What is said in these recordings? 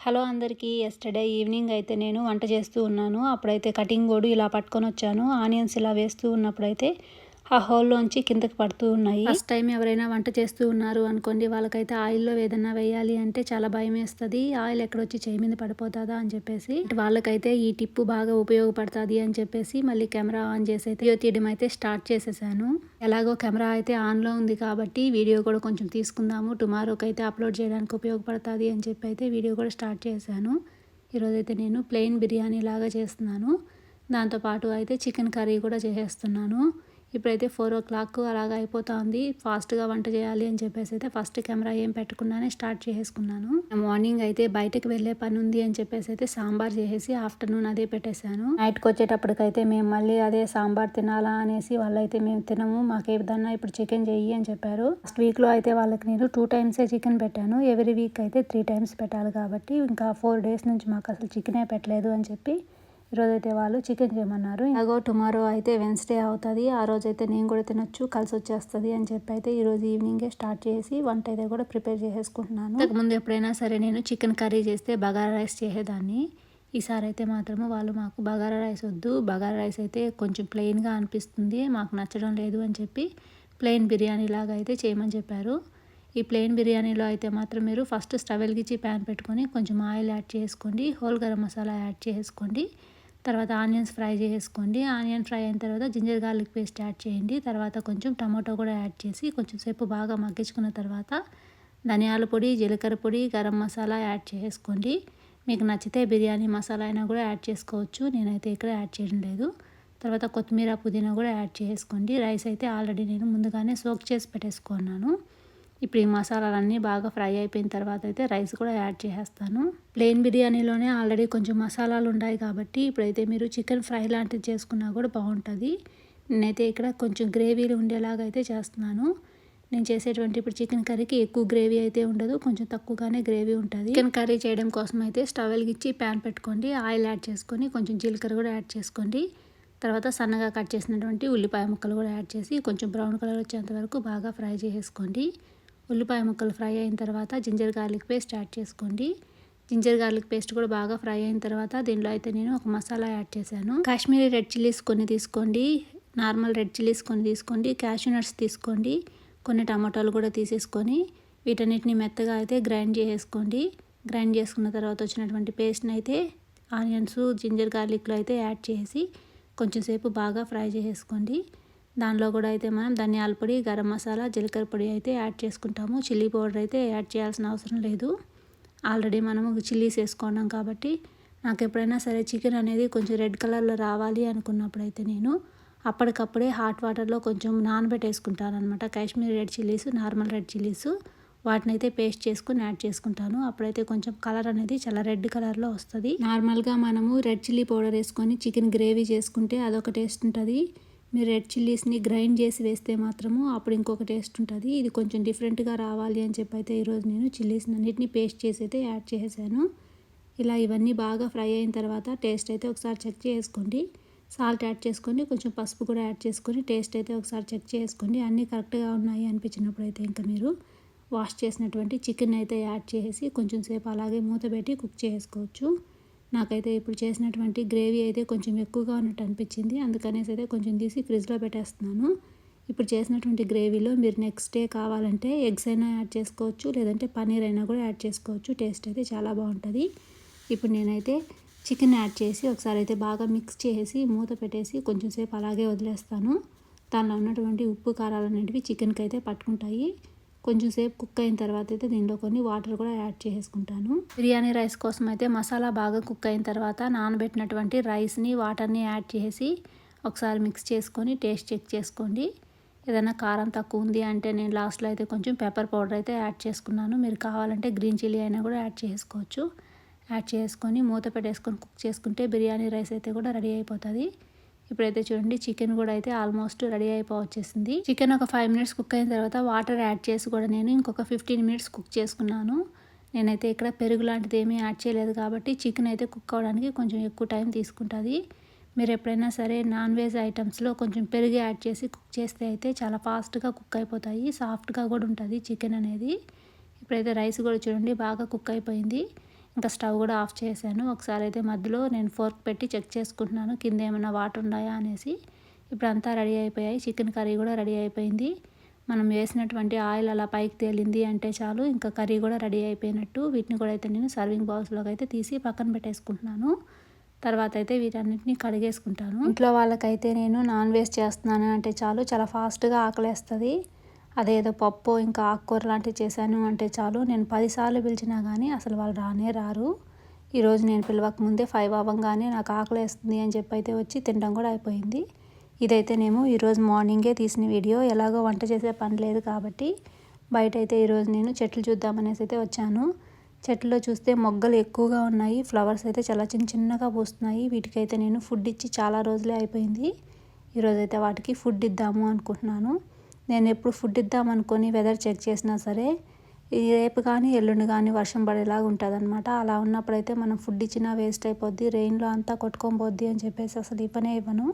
Hello అందరికీ. Yesterday evening అయితే నేను వంట చేస్తూ ఉన్నాను. అప్పుడైతే కటింగ్ బోర్డు ఇలా పట్టుకొని వచ్చాను. ఆనియన్స్ ఇలా వేస్తూ ఉన్నప్పుడైతే ఆ హోల్లోంచి కిందకి పడుతూ ఉన్నాయి. ఫస్ట్ టైం ఎవరైనా వంట చేస్తూ ఉన్నారు అనుకోండి వాళ్ళకైతే ఆయిల్లో ఏదైనా వేయాలి అంటే చాలా భయం వేస్తుంది. ఆయిల్ ఎక్కడొచ్చి చేయి మీద పడిపోతుందా అని చెప్పేసి. వాళ్ళకైతే ఈ టిప్పు బాగా ఉపయోగపడుతుంది అని చెప్పేసి మళ్ళీ కెమెరా ఆన్ చేసి అయితే వీడియో తీయడం అయితే స్టార్ట్ చేసేసాను. ఎలాగో కెమెరా అయితే ఆన్లో ఉంది కాబట్టి వీడియో కూడా కొంచెం తీసుకుందాము. టుమారోకి అయితే అప్లోడ్ చేయడానికి ఉపయోగపడుతుంది అని చెప్పి అయితే వీడియో కూడా స్టార్ట్ చేశాను. ఈరోజైతే నేను ప్లెయిన్ బిర్యానీ లాగా చేస్తున్నాను. దాంతోపాటు అయితే చికెన్ కర్రీ కూడా చేసేస్తున్నాను. ఇప్పుడైతే ఫోర్ ఓ క్లాక్ అలాగ అయిపోతుంది. ఫాస్ట్గా వంట చేయాలి అని చెప్పేసి అయితే ఫస్ట్ కెమెరా ఏం పెట్టకుండానే స్టార్ట్ చేసుకున్నాను మార్నింగ్ అయితే బయటకు వెళ్ళే పని ఉంది అని చెప్పేసి అయితే సాంబార్ చేసేసి ఆఫ్టర్నూన్ అదే పెట్టేశాను. నైట్కి వచ్చేటప్పటికైతే మేము మళ్ళీ అదే సాంబార్ తినాలా అనేసి వాళ్ళైతే మేము తినము మాకు ఏదన్నా ఇప్పుడు చికెన్ చెయ్యి అని చెప్పారు. ఫస్ట్ వీక్లో అయితే వాళ్ళకి నేను టూ టైమ్సే చికెన్ పెట్టాను. ఎవ్రీ వీక్ అయితే త్రీ టైమ్స్ పెట్టాలి కాబట్టి ఇంకా ఫోర్ డేస్ నుంచి మాకు అసలు చికెనే పెట్టలేదు అని చెప్పి ఈరోజు అయితే వాళ్ళు చికెన్ చేయమన్నారు. ఇలాగో టుమారో అయితే వెన్స్డే అవుతుంది. ఆ రోజు అయితే నేను కూడా తినొచ్చు కలిసి వచ్చేస్తుంది అని చెప్పి అయితే ఈరోజు ఈవినింగే స్టార్ట్ చేసి వంట అయితే కూడా ప్రిపేర్ చేసేసుకుంటున్నాను. ముందు ఎప్పుడైనా సరే నేను చికెన్ కర్రీ చేస్తే బగారా రైస్ చేసేదాన్ని. ఈసారి అయితే మాత్రము వాళ్ళు మాకు బగారా రైస్ వద్దు బగారా రైస్ అయితే కొంచెం ప్లెయిన్గా అనిపిస్తుంది మాకు నచ్చడం లేదు అని చెప్పి ప్లెయిన్ బిర్యానీ లాగా అయితే చేయమని చెప్పారు. ఈ ప్లెయిన్ బిర్యానీలో అయితే మాత్రం మీరు ఫస్ట్ స్టవ్ వెలిగించి ప్యాన్ పెట్టుకొని కొంచెం ఆయిల్ యాడ్ చేసుకోండి హోల్ గరం మసాలా యాడ్ చేసుకోండి. తర్వాత ఆనియన్స్ ఫ్రై చేసుకోండి ఆనియన్ ఫ్రై అయిన తర్వాత జింజర్ గార్లిక్ పేస్ట్ యాడ్ చేయండి. తర్వాత కొంచెం టమాటో కూడా యాడ్ చేసి కొంచెం సేపు బాగా మగ్గించుకున్న తర్వాత ధనియాల పొడి జీలకర్ర పొడి గరం మసాలా యాడ్ చేసుకోండి మీకు నచ్చితే బిర్యానీ మసాలా అయినా కూడా యాడ్ చేసుకోవచ్చు. నేనైతే ఇక్కడ యాడ్ చేయడం లేదు. తర్వాత కొత్తిమీర పుదీనా కూడా యాడ్ చేసుకోండి రైస్ అయితే ఆల్రెడీ నేను ముందుగానే సోక్ చేసి పెట్టేసుకున్నాను. ఇప్పుడు ఈ మసాలాలన్నీ బాగా ఫ్రై అయిపోయిన తర్వాత అయితే రైస్ కూడా యాడ్ చేసేస్తాను. ప్లెయిన్ బిర్యానీలోనే ఆల్రెడీ కొంచెం మసాలాలు ఉన్నాయి కాబట్టి ఇప్పుడైతే మీరు చికెన్ ఫ్రై లాంటిది చేసుకున్నా కూడా బాగుంటుంది. నేనైతే ఇక్కడ కొంచెం గ్రేవీలు ఉండేలాగా అయితే చేస్తున్నాను. నేను చేసేటువంటి ఇప్పుడు చికెన్ కర్రీకి ఎక్కువ గ్రేవీ అయితే ఉండదు కొంచెం తక్కువగానే గ్రేవీ ఉంటుంది. చికెన్ కర్రీ చేయడం కోసం అయితే స్టవ్ వెలిగించి ప్యాన్ పెట్టుకోండి ఆయిల్ యాడ్ చేసుకొని కొంచెం జీలకర్ర కూడా యాడ్ చేసుకోండి. తర్వాత సన్నగా కట్ చేసినటువంటి ఉల్లిపాయ ముక్కలు కూడా యాడ్ చేసి కొంచెం బ్రౌన్ కలర్ వచ్చేంత వరకు బాగా ఫ్రై చేసేసుకోండి. ఉల్లిపాయ ముక్కలు ఫ్రై అయిన తర్వాత జింజర్ గార్లిక్ పేస్ట్ యాడ్ చేసుకోండి. జింజర్ గార్లిక్ పేస్ట్ కూడా బాగా ఫ్రై అయిన తర్వాత దీనిలో అయితే నేను ఒక మసాలా యాడ్ చేశాను. కాశ్మీరీ రెడ్ చిల్లీస్ కొన్ని తీసుకోండి. నార్మల్ రెడ్ చిల్లీస్ కొన్ని తీసుకోండి. క్యాషూ నట్స్ తీసుకోండి. కొన్ని టమాటాలు కూడా తీసేసుకొని వీటన్నిటిని మెత్తగా అయితే గ్రైండ్ చేసుకోండి గ్రైండ్ చేసుకున్న తర్వాత వచ్చినటువంటి పేస్ట్ని అయితే ఆనియన్స్ జింజర్ గార్లిక్లో అయితే యాడ్ చేసి కొంచెం సేపు బాగా ఫ్రై చేసేసుకోండి. దానిలో కూడా అయితే మనం ధనియాల పొడి గరం మసాలా జీలకర్ర పొడి అయితే యాడ్ చేసుకుంటాము. చిల్లీ పౌడర్ అయితే యాడ్ చేయాల్సిన అవసరం లేదు. ఆల్రెడీ మనము చిల్లీస్ వేసుకున్నాం కాబట్టి నాకు ఎప్పుడైనా సరే చికెన్ అనేది కొంచెం రెడ్ కలర్లో రావాలి అనుకున్నప్పుడు అయితే నేను అప్పటికప్పుడే హాట్ వాటర్లో కొంచెం నానబెట్టేసుకుంటాను అనమాట Kashmiri red chillies normal red chillies వాటిని అయితే పేస్ట్ చేసుకుని యాడ్ చేసుకుంటాను. అప్పుడైతే కొంచెం కలర్ అనేది చాలా రెడ్ కలర్లో వస్తుంది. నార్మల్గా మనము రెడ్ చిల్లీ పౌడర్ వేసుకొని చికెన్ గ్రేవీ చేసుకుంటే అదొక టేస్ట్ ఉంటుంది. మీరు రెడ్ చిల్లీస్ని గ్రైండ్ చేసి వేస్తే మాత్రము అప్పుడు ఇంకొక టేస్ట్ ఉంటుంది. ఇది కొంచెం డిఫరెంట్గా రావాలి అని చెప్పి అయితే ఈరోజు నేను చిల్లీస్ని అన్నిటిని పేస్ట్ చేసి అయితే యాడ్ చేసాను ఇలా ఇవన్నీ బాగా ఫ్రై అయిన తర్వాత టేస్ట్ అయితే ఒకసారి చెక్ చేసుకోండి. సాల్ట్ యాడ్ చేసుకోండి. కొంచెం పసుపు కూడా యాడ్ చేసుకొని టేస్ట్ అయితే ఒకసారి చెక్ చేసుకోండి. అన్నీ కరెక్ట్గా ఉన్నాయి అనిపించినప్పుడు అయితే ఇంకా మీరు వాష్ చేసినటువంటి చికెన్ అయితే యాడ్ చేసి కొంచెం సేపు అలాగే మూత పెట్టి కుక్ చేసుకోవచ్చు. నాకైతే ఇప్పుడు చేసినటువంటి గ్రేవీ అయితే కొంచెం ఎక్కువగా ఉన్నట్టు అనిపించింది. అందుకనేసి అయితే కొంచెం తీసి ఫ్రిడ్జ్లో పెట్టేస్తున్నాను. ఇప్పుడు చేసినటువంటి గ్రేవీలో మీరు నెక్స్ట్ డే కావాలంటే ఎగ్స్ అయినా యాడ్ చేసుకోవచ్చు లేదంటే పన్నీర్ అయినా కూడా యాడ్ చేసుకోవచ్చు. టేస్ట్ అయితే చాలా బాగుంటుంది. ఇప్పుడు నేనైతే చికెన్ యాడ్ చేసి ఒకసారి అయితే బాగా మిక్స్ చేసి మూత పెట్టేసి కొంచెం సేపు అలాగే వదిలేస్తాను. దానిలో ఉన్నటువంటి ఉప్పు కారాలు అనేటివి చికెన్కి అయితే పట్టుకుంటాయి. కొంచెం సేపు కుక్ అయిన తర్వాత అయితే దీనిలో కొన్ని వాటర్ కూడా యాడ్ చేసుకుంటాను. బిర్యానీ రైస్ కోసం అయితే మసాలా బాగా కుక్ అయిన తర్వాత నానబెట్టినటువంటి రైస్ని వాటర్ని యాడ్ చేసి ఒకసారి మిక్స్ చేసుకొని టేస్ట్ చెక్ చేసుకోండి. ఏదైనా కారం తక్కువ ఉంది అంటే నేను లాస్ట్లో అయితే కొంచెం పెప్పర్ పౌడర్ అయితే యాడ్ చేసుకున్నాను. మీరు కావాలంటే గ్రీన్ చిల్లీ అయినా కూడా యాడ్ చేసుకోవచ్చు. యాడ్ చేసుకొని మూత పెట్టేసుకొని కుక్ చేసుకుంటే బిర్యానీ రైస్ అయితే కూడా రెడీ అయిపోతుంది. ఇప్పుడైతే చూడండి చికెన్ కూడా అయితే ఆల్మోస్ట్ రెడీ అయిపోవచ్చేసింది చికెన్ ఒక ఫైవ్ మినిట్స్ కుక్ అయిన తర్వాత వాటర్ యాడ్ చేసి కూడా నేను ఇంకొక ఫిఫ్టీన్ మినిట్స్ కుక్ చేసుకున్నాను. నేనైతే ఇక్కడ పెరుగు లాంటిది ఏమీ యాడ్ చేయలేదు కాబట్టి చికెన్ అయితే కుక్ అవ్వడానికి కొంచెం ఎక్కువ టైం తీసుకుంటుంది. మీరు ఎప్పుడైనా సరే నాన్ వెజ్ ఐటమ్స్లో కొంచెం పెరుగు యాడ్ చేసి కుక్ చేస్తే అయితే చాలా ఫాస్ట్గా కుక్ అయిపోతాయి. సాఫ్ట్గా కూడా ఉంటుంది చికెన్ అనేది. ఇప్పుడైతే రైస్ కూడా చూడండి బాగా కుక్ అయిపోయింది. ఇంకా స్టవ్ కూడా ఆఫ్ చేశాను. ఒకసారి అయితే మధ్యలో నేను ఫోర్క్ పెట్టి చెక్ చేసుకుంటున్నాను. కింద ఏమైనా వాటర్ ఉన్నాయా అనేసి. ఇప్పుడు అంతా రెడీ అయిపోయాయి. చికెన్ కర్రీ కూడా రెడీ అయిపోయింది. మనం వేసినటువంటి ఆయిల్ అలా పైకి తేలింది అంటే చాలు. ఇంకా కర్రీ కూడా రెడీ అయిపోయినట్టు. వీటిని కూడా అయితే నేను సర్వింగ్ బౌల్స్లోకి అయితే తీసి పక్కన పెట్టేసుకుంటున్నాను. తర్వాత అయితే వీటన్నిటిని కడిగేసుకుంటాను. ఇంట్లో వాళ్ళకైతే నేను నాన్ వెజ్ చేస్తున్నాను అంటే చాలు. చాలా ఫాస్ట్గా ఆకలేస్తుంది. అదేదో పప్పు ఇంకా ఆకుకూర లాంటివి చేశాను అంటే చాలు. నేను పదిసార్లు పిలిచినా కానీ అసలు వాళ్ళు రానే రారు. ఈరోజు నేను పిలవక ముందే ఫైవ్ అవ్వంగానే నాకు ఆకలి వేస్తుంది అని చెప్పి అయితే వచ్చి తినడం కూడా అయిపోయింది. ఇదైతే నేను ఈరోజు మార్నింగే తీసిన వీడియో. ఎలాగో వంట చేసే పని లేదు కాబట్టి బయట అయితే ఈరోజు నేను చెట్లు చూద్దామనేసి అయితే వచ్చాను. చెట్లో చూస్తే మొగ్గలు ఎక్కువగా ఉన్నాయి. ఫ్లవర్స్ అయితే చాలా చిన్న చిన్నగా పూస్తున్నాయి. వీటికైతే నేను ఫుడ్ ఇచ్చి చాలా రోజులే అయిపోయింది. ఈరోజైతే వాటికి ఫుడ్ ఇద్దాము అనుకుంటున్నాను. నేను ఎప్పుడు ఫుడ్ ఇద్దాం అనుకొని వెదర్ చెక్ చేసినా సరే రేపు కానీ ఎల్లుండి కానీ వర్షం పడేలాగా ఉంటుంది అనమాట అలా ఉన్నప్పుడైతే మనం ఫుడ్ ఇచ్చినా వేస్ట్ అయిపోద్ది రెయిన్లో అంతా కొట్టుకొని పోద్ది అని చెప్పేసి అసలు ఈ పనే ఇవ్వను.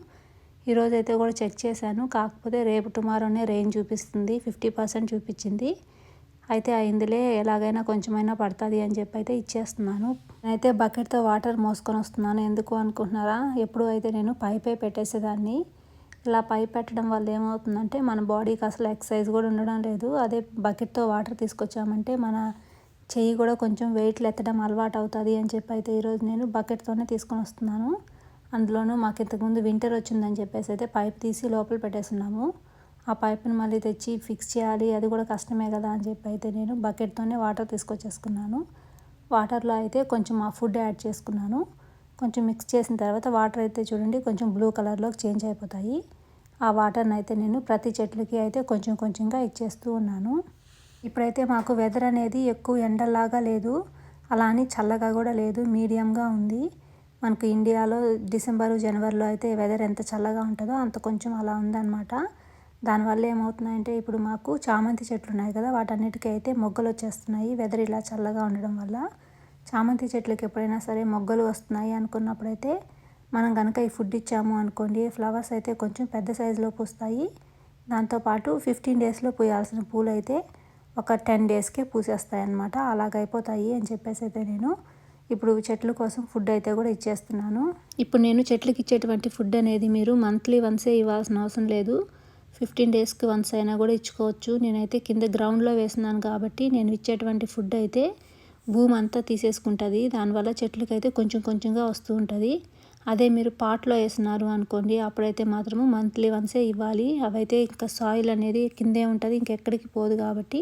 ఈరోజు అయితే కూడా చెక్ చేశాను. కాకపోతే రేపు టుమారోనే రెయిన్ చూపిస్తుంది ఫిఫ్టీ పర్సెంట్ చూపించింది అయితే అయిందిలే ఎలాగైనా కొంచెమైనా పడుతుంది అని చెప్పి అయితే ఇచ్చేస్తున్నాను. నేనైతే బకెట్తో వాటర్ మోసుకొని వస్తున్నాను. ఎందుకు అనుకుంటున్నారా? ఎప్పుడు అయితే నేను పైపే పెట్టేసేదాన్ని. ఇలా పైప్ పెట్టడం వల్ల ఏమవుతుందంటే మన బాడీకి అసలు ఎక్సర్సైజ్ కూడా ఉండడం లేదు. అదే బకెట్తో వాటర్ తీసుకొచ్చామంటే మన చెయ్యి కూడా కొంచెం వెయిట్లు ఎత్తడం అలవాటు అవుతుంది అని చెప్పి అయితే ఈరోజు నేను బకెట్తోనే తీసుకొని వస్తున్నాను. అందులోనూ మాకు ఇంతకుముందు వింటర్ వచ్చిందని చెప్పేసి అయితే పైప్ తీసి లోపల పెట్టేస్తున్నాము. ఆ పైప్ని మళ్ళీ తెచ్చి ఫిక్స్ చేయాలి అది కూడా కష్టమే కదా అని చెప్పి అయితే నేను బకెట్తోనే వాటర్ తీసుకొచ్చేసుకున్నాను. వాటర్లో అయితే కొంచెం ఆ ఫుడ్ యాడ్ చేసుకున్నాను. కొంచెం మిక్స్ చేసిన తర్వాత వాటర్ అయితే చూడండి కొంచెం బ్లూ కలర్లోకి చేంజ్ అయిపోతాయి. ఆ వాటర్ని అయితే నేను ప్రతి చెట్లకి అయితే కొంచెం కొంచెంగా ఇచ్చేస్తూ ఉన్నాను. ఇప్పుడైతే మాకు వెదర్ అనేది ఎక్కువ ఎండలాగా లేదు. అలా అని చల్లగా కూడా లేదు మీడియంగా ఉంది. మనకు ఇండియాలో డిసెంబరు జనవరిలో అయితే వెదర్ ఎంత చల్లగా ఉంటుందో అంత కొంచెం అలా ఉందన్నమాట. దానివల్ల ఏమవుతుందంటే ఇప్పుడు మాకు చామంతి చెట్లు ఉన్నాయి కదా వాటన్నిటికీ అయితే మొగ్గలు వచ్చేస్తున్నాయి. వెదర్ ఇలా చల్లగా ఉండడం వల్ల చామంతి చెట్లకి ఎప్పుడైనా సరే మొగ్గలు వస్తున్నాయి అనుకున్నప్పుడైతే మనం కనుక ఈ ఫుడ్ ఇచ్చాము అనుకోండి ఫ్లవర్స్ అయితే కొంచెం పెద్ద సైజులో పూస్తాయి. దాంతోపాటు ఫిఫ్టీన్ డేస్లో పూయాల్సిన పూలు అయితే ఒక టెన్ డేస్కే పూసేస్తాయి అనమాట అలాగైపోతాయి అని చెప్పేసి అయితే నేను ఇప్పుడు చెట్ల కోసం ఫుడ్ అయితే కూడా ఇచ్చేస్తున్నాను. ఇప్పుడు నేను చెట్లకి ఇచ్చేటువంటి ఫుడ్ అనేది మీరు మంత్లీ వన్సే ఇవ్వాల్సిన అవసరం లేదు. ఫిఫ్టీన్ డేస్కి వన్స్ అయినా కూడా ఇచ్చుకోవచ్చు. నేనైతే కింద గ్రౌండ్లో వేస్తున్నాను కాబట్టి నేను ఇచ్చేటువంటి ఫుడ్ అయితే భూమి అంతా తీసేసుకుంటుంది. దానివల్ల చెట్లకైతే కొంచెం కొంచెంగా వస్తూ ఉంటుంది. అదే మీరు పాట్లో వేసినారు అనుకోండి అప్పుడైతే మాత్రము మంత్లీ వన్సే ఇవ్వాలి. అవైతే ఇంకా సాయిల్ అనేది కిందే ఉంటుంది ఇంకెక్కడికి పోదు కాబట్టి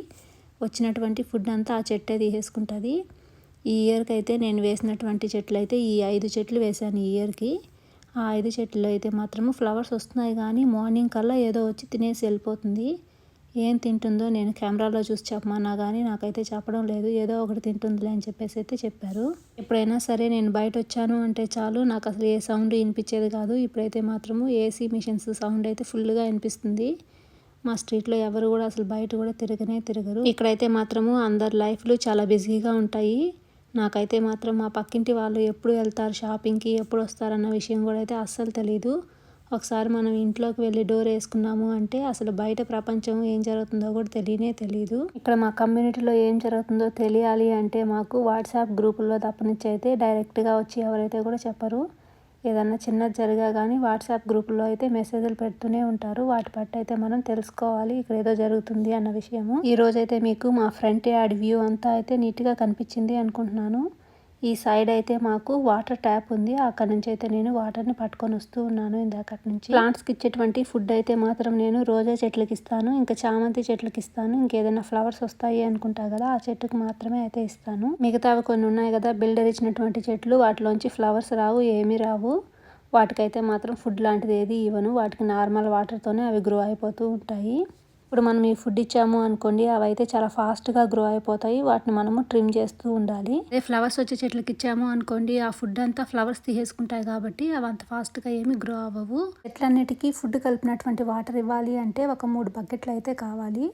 వచ్చినటువంటి ఫుడ్ అంతా ఆ చెట్టే తీసేసుకుంటుంది. ఈ ఇయర్కి అయితే నేను వేసినటువంటి చెట్లు అయితే ఈ ఐదు చెట్లు వేశాను ఈ ఇయర్కి. ఆ ఐదు చెట్లు అయితే మాత్రము ఫ్లవర్స్ వస్తున్నాయి కానీ మార్నింగ్ కల్లా ఏదో వచ్చి తినేసి వెళ్ళిపోతుంది. ఏం తింటుందో నేను కెమెరాలో చూసి చెప్పమన్నా కానీ నాకైతే చెప్పడం లేదు. ఏదో ఒకటి తింటుందిలే అని చెప్పేసి అయితే చెప్పారు. ఎప్పుడైనా సరే నేను బయట వచ్చాను అంటే చాలు. నాకు అసలు ఏ సౌండ్ వినిపించేది కాదు. ఇప్పుడైతే మాత్రము ఏసీ మిషన్స్ సౌండ్ అయితే ఫుల్గా వినిపిస్తుంది. మా స్ట్రీట్లో ఎవరు కూడా అసలు బయట కూడా తిరగనే తిరగరు. ఇక్కడైతే మాత్రము అందరి లైఫ్లు చాలా బిజీగా ఉంటాయి. నాకైతే మాత్రం మా పక్కింటి వాళ్ళు ఎప్పుడు వెళ్తారు షాపింగ్కి ఎప్పుడు వస్తారన్న విషయం కూడా అయితే అస్సలు తెలీదు. ఒకసారి మనం ఇంట్లోకి వెళ్ళి డోర్ వేసుకున్నాము అంటే అసలు బయట ప్రపంచం ఏం జరుగుతుందో కూడా తెలియనే తెలియదు ఇక్కడ మా కమ్యూనిటీలో ఏం జరుగుతుందో తెలియాలి అంటే మాకు వాట్సాప్ గ్రూపుల్లో తప్పనిచ్చి అయితే డైరెక్ట్గా వచ్చి ఎవరైతే కూడా చెప్పరు. ఏదన్నా చిన్నది జరిగా కానీ వాట్సాప్ గ్రూపుల్లో అయితే మెసేజ్లు పెడుతూనే ఉంటారు. వాటి పట్టు అయితే మనం తెలుసుకోవాలి ఇక్కడ ఏదో జరుగుతుంది అన్న విషయము. ఈ రోజైతే మీకు మా ఫ్రంట్ యాడ్ వ్యూ అంతా అయితే నీట్గా కనిపించింది అనుకుంటున్నాను. ఈ సైడ్ అయితే మాకు వాటర్ ట్యాప్ ఉంది. అక్కడ నుంచి అయితే నేను వాటర్ని పట్టుకొని వస్తూ ఉన్నాను. ఇందాకటి నుంచి ప్లాంట్స్కి ఇచ్చేటువంటి ఫుడ్ అయితే మాత్రం నేను రోజా చెట్లకి ఇస్తాను. ఇంకా చామంతి చెట్లకి ఇస్తాను. ఇంకేదైనా ఫ్లవర్స్ వస్తాయి అనుకుంటా కదా ఆ చెట్టుకు మాత్రమే అయితే ఇస్తాను. మిగతావి కొన్ని ఉన్నాయి కదా బిల్డర్ ఇచ్చినటువంటి చెట్లు వాటిలోంచి ఫ్లవర్స్ రావు ఏమీ రావు. వాటికైతే మాత్రం ఫుడ్ లాంటిది ఏది ఇవ్వను. వాటికి నార్మల్ వాటర్తోనే అవి గ్రో అయిపోతూ ఉంటాయి. ఇప్పుడు మనం ఈ ఫుడ్ ఇచ్చాము అనుకోండి అవి అయితే చాలా ఫాస్ట్గా గ్రో అయిపోతాయి. వాటిని మనము ట్రిమ్ చేస్తూ ఉండాలి. అదే ఫ్లవర్స్ వచ్చే చెట్లకి ఇచ్చాము అనుకోండి ఆ ఫుడ్ అంతా ఫ్లవర్స్ తీసేసుకుంటాయి కాబట్టి అవి అంత ఫాస్ట్గా ఏమి గ్రో అవ్వవు. చెట్లన్నిటికీ ఫుడ్ కలిపినటువంటి వాటర్ ఇవ్వాలి అంటే ఒక మూడు బకెట్లు అయితే కావాలి.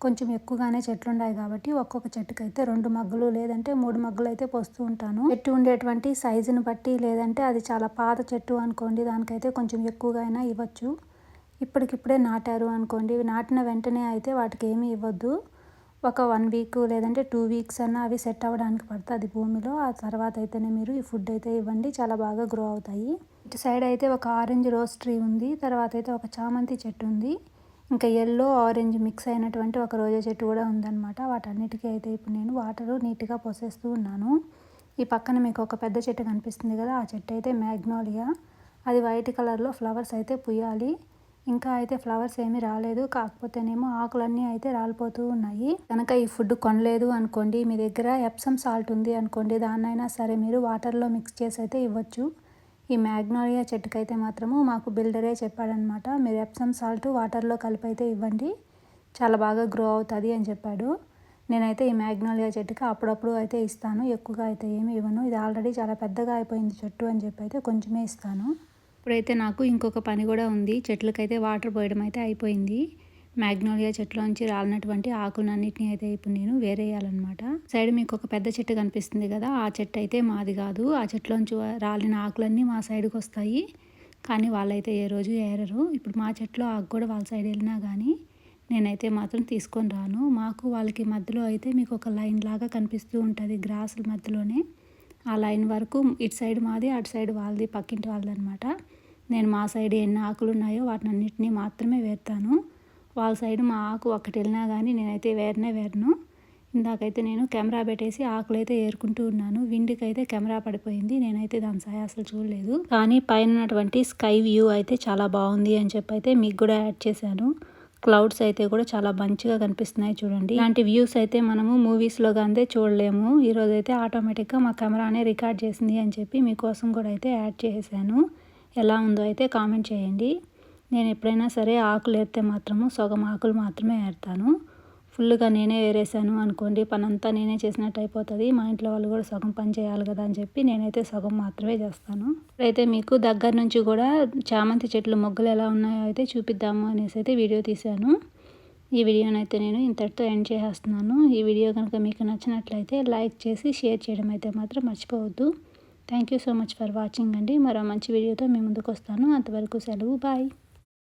కొంచెం ఎక్కువగానే చెట్లు ఉన్నాయి కాబట్టి ఒక్కొక్క చెట్టుకి అయితే రెండు మగ్గులు లేదంటే మూడు మగ్గులు అయితే పోస్తూ ఉంటాను. చెట్టు ఉండేటువంటి సైజుని బట్టి లేదంటే అది చాలా పాత చెట్టు అనుకోండి దానికైతే కొంచెం ఎక్కువగా అయినా ఇవ్వచ్చు. ఇప్పటికిప్పుడే నాటారు అనుకోండి. నాటిన వెంటనే అయితే వాటికి ఏమీ ఇవ్వద్దు. ఒక వన్ వీక్ లేదంటే టూ వీక్స్ అన్న అవి సెట్ అవ్వడానికి పడుతుంది భూమిలో. ఆ తర్వాత అయితేనే మీరు ఈ ఫుడ్ అయితే ఇవ్వండి. చాలా బాగా గ్రో అవుతాయి. ఇటు సైడ్ అయితే ఒక ఆరెంజ్ రోజ్ ట్రీ ఉంది. తర్వాత అయితే ఒక చామంతి చెట్టు ఉంది. ఇంకా ఎల్లో ఆరెంజ్ మిక్స్ అయినటువంటి ఒక రోజా చెట్టు కూడా ఉందన్నమాట. వాటన్నిటికీ అయితే ఇప్పుడు నేను వాటర్ నీట్గా పోసేస్తూ ఉన్నాను. ఈ పక్కన మీకు ఒక పెద్ద చెట్టు కనిపిస్తుంది కదా. ఆ చెట్టు అయితే మ్యాగ్నోలియా. అది వైట్ కలర్లో ఫ్లవర్స్ అయితే పుయ్యాలి. ఇంకా అయితే ఫ్లవర్స్ ఏమీ రాలేదు. కాకపోతేనేమో ఆకులన్నీ అయితే రాలిపోతూ ఉన్నాయి. కనుక ఈ ఫుడ్ కొనలేదు అనుకోండి. మీ దగ్గర ఎప్సమ్ సాల్ట్ ఉంది అనుకోండి. దాన్నైనా సరే మీరు వాటర్లో మిక్స్ చేసి అయితే ఇవ్వచ్చు. ఈ మ్యాగ్నోలియా చెట్టుకైతే మాత్రము మాకు బిల్డరే చెప్పాడనమాట మీరు ఎప్సమ్ సాల్ట్ వాటర్లో కలిపి అయితే ఇవ్వండి. చాలా బాగా గ్రో అవుతుంది అని చెప్పాడు. నేనైతే ఈ మ్యాగ్నోలియా చెట్టుకి అప్పుడప్పుడు అయితే ఇస్తాను. ఎక్కువగా అయితే ఏమి ఇవ్వను. ఇది ఆల్రెడీ చాలా పెద్దగా అయిపోయింది చెట్టు అని చెప్పి అయితే కొంచెమే ఇస్తాను. ఇప్పుడైతే నాకు ఇంకొక పని కూడా ఉంది. చెట్లకైతే వాటర్ పోయడం అయితే అయిపోయింది. మ్యాగ్నోలియా చెట్లోంచి రాలినటువంటి ఆకులన్నింటినీ అయితే ఇప్పుడు నేను వేరేయాలన్నమాట. సైడ్ మీకు ఒక పెద్ద చెట్టు కనిపిస్తుంది కదా ఆ చెట్టు అయితే మాది కాదు. ఆ చెట్లోంచి రాలిన ఆకులన్నీ మా సైడ్కి వస్తాయి. కానీ వాళ్ళైతే ఏ రోజు ఏరరు. ఇప్పుడు మా చెట్లో ఆకు కూడా వాళ్ళ సైడ్ వెళ్ళినా కానీ నేనైతే మాత్రం తీసుకొని రాను. మాకు వాళ్ళకి మధ్యలో అయితే మీకు ఒక లైన్ లాగా కనిపిస్తూ ఉంటుంది గ్రాసుల మధ్యలోనే. ఆ లైన్ వరకు ఇటు సైడ్ మాది అటు సైడ్ వాళ్ళది పక్కింటి వాళ్ళది అనమాట నేను మా సైడ్ ఎన్ని ఆకులు ఉన్నాయో వాటిని అన్నింటినీ మాత్రమే వేరుతాను వాళ్ళ సైడ్ మా ఆకు ఒక్కటి వెళ్ళినా కానీ నేనైతే వేరనే వేరను. ఇందాకైతే నేను కెమెరా పెట్టేసి ఆకులు అయితే ఏరుకుంటూ ఉన్నాను. విండికి అయితే కెమెరా పడిపోయింది. నేనైతే దాని సాయ అసలు చూడలేదు. కానీ పైన ఉన్నటువంటి స్కై వ్యూ అయితే చాలా బాగుంది అని చెప్పి అయితే మీకు కూడా యాడ్ చేశాను. క్లౌడ్స్ అయితే కూడా చాలా మంచిగా కనిపిస్తున్నాయి చూడండి. ఇలాంటి వ్యూస్ అయితే మనము మూవీస్లో కానీ చూడలేము. ఈరోజు అయితే ఆటోమేటిక్గా మా కెమెరానే రికార్డ్ చేసింది అని చెప్పి మీకోసం కూడా అయితే యాడ్ చేశాను ఎలా ఉందో అయితే కామెంట్ చేయండి. నేను ఎప్పుడైనా సరే ఆకులు ఏరితే మాత్రము సగం ఆకులు మాత్రమే ఏడతాను ఫుల్గా నేనే వేరేసాను అనుకోండి పనంతా నేనే చేసినట్టు అయిపోతుంది. మా ఇంట్లో వాళ్ళు కూడా సగం పని చేయాలి కదా అని చెప్పి నేనైతే సగం మాత్రమే చేస్తాను. అయితే మీకు దగ్గర నుంచి కూడా చామంతి చెట్లు మొగ్గలు ఎలా ఉన్నాయో అయితే చూపిద్దాము అనేసి అయితే వీడియో తీశాను. ఈ వీడియోనైతే నేను ఇంతటితో ఎండ్ చేసేస్తున్నాను. ఈ వీడియో కనుక మీకు నచ్చినట్లయితే లైక్ చేసి షేర్ చేయడం అయితే మాత్రం మర్చిపోవద్దు. Thank you so much for watching అండి. మరో మంచి వీడియోతో మీ ముందుకు వస్తాను. అంతవరకు సెలవు. బాయ్.